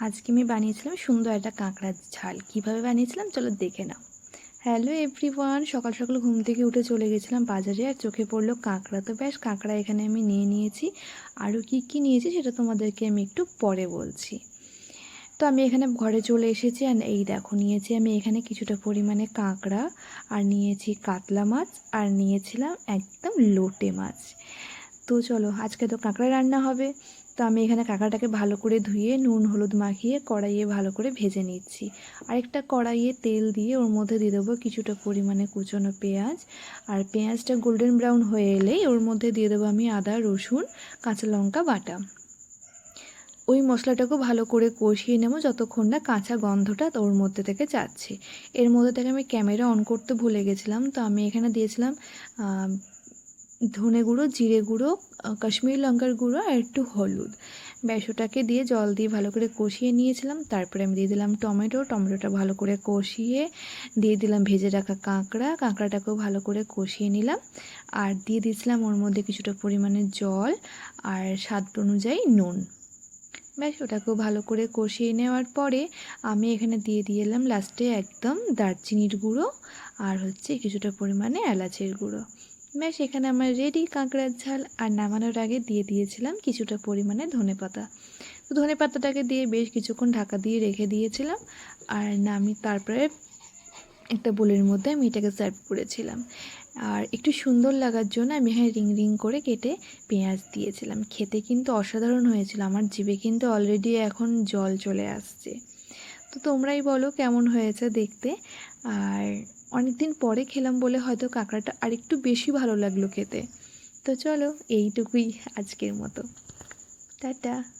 আজকে আমি বানিয়েছিলাম সুন্দর একটা কাঁকড়ার ঝাল। কীভাবে বানিয়েছিলাম? চলো দেখে নাও। হ্যালো এভরিওয়ান সকাল সকাল ঘুম থেকে উঠে চলে গেছিলাম বাজারে আর চোখে পড়ল কাঁকড়া। তো ব্যাস, কাঁকড়া এখানে আমি নিয়ে নিয়েছি। আরও কী কী নিয়েছি সেটা তোমাদেরকে আমি একটু পরে বলছি। তো আমি এখানে ঘরে চলে এসেছি আর এই দেখো, নিয়েছি আমি এখানে কিছুটা পরিমাণে কাঁকড়া আর নিয়েছি কাতলা মাছ আর নিয়েছিলাম একদম লোটে মাছ। তো চলো, আজকে তো কাঁকড়া রান্না হবে। তো আমি এখানে কাঁকড়াটাকে ভালো করে ধুয়ে নুন, হলুদ মাখিয়ে কড়াইয়ে ভালো করে ভেজে নিচ্ছি। আরেকটা কড়াইয়ে তেল দিয়ে ওর মধ্যে দিয়ে দেবো কিছুটা পরিমাণে কুচনো পেঁয়াজ। আর পেঁয়াজটা গোল্ডেন ব্রাউন হয়ে এলেই ওর মধ্যে দিয়ে দেবো আমি আদা, রসুন, কাঁচা লঙ্কা, বাটা। ওই মশলাটাকেও ভালো করে কষিয়ে নেব যতক্ষণ না কাঁচা গন্ধটা ওর মধ্যে থেকে যাচ্ছে। এর মধ্যে থেকে আমি ক্যামেরা অন করতে ভুলে গেছিলাম, তো আমি এখানে দিয়েছিলাম ধনে গুঁড়ো, জিরে গুঁড়ো কাশ্মীরি লঙ্কার গুঁড়ো আর একটু হলুদ। ব্যাস ওটাকে দিয়ে জল দিয়ে ভালো করে কষিয়ে নিয়েছিলাম। তারপরে আমি দিয়ে দিলাম টমেটো। টমেটোটা ভালো করে কষিয়ে দিয়ে দিলাম, ভেজে রাখা কাঁকড়া। কাঁকড়াটাকেও ভালো করে কষিয়ে নিলাম। আর দিয়ে দিয়েছিলাম ওর মধ্যে কিছুটা পরিমাণে জল আর স্বাদ অনুযায়ী নুন। ব্যাস, ওটাকেও ভালো করে কষিয়ে নেওয়ার পরে আমি এখানে দিয়ে দিয়ে এলাম লাস্টে একদম দারচিনির গুঁড়ো আর হচ্ছে কিছুটা পরিমাণে এলাচের গুঁড়ো। ব্যাস এখানে আমার রেডি কাঁকড়ার ঝাল আর নামানোর আগে দিয়ে দিয়েছিলাম কিছুটা পরিমাণে ধনেপাতা তো ধনেপাতাটাকে দিয়ে বেশ কিছুক্ষণ ঢাকা দিয়ে রেখে দিয়েছিলাম আর নামি তারপরে একটা বোলের মধ্যে আমি এটাকে সার্ভ করেছিলাম। আর একটু সুন্দর লাগার জন্য আমি এখানে রিং রিং করে কেটে পেঁয়াজ দিয়েছিলাম। খেতে কিন্তু অসাধারণ হয়েছিল, আমার জিভে কিন্তু অলরেডি এখন জল চলে আসছে। তো তোমরাই বলো কেমন হয়েছে দেখতে। আর অনেক দিন পরে খেলাম বলে হয়তো কাঁকড়াটা আরেকটু বেশি ভালো লাগল খেতে। তো চলো, এইটুকুই আজকের মতো। টাটা।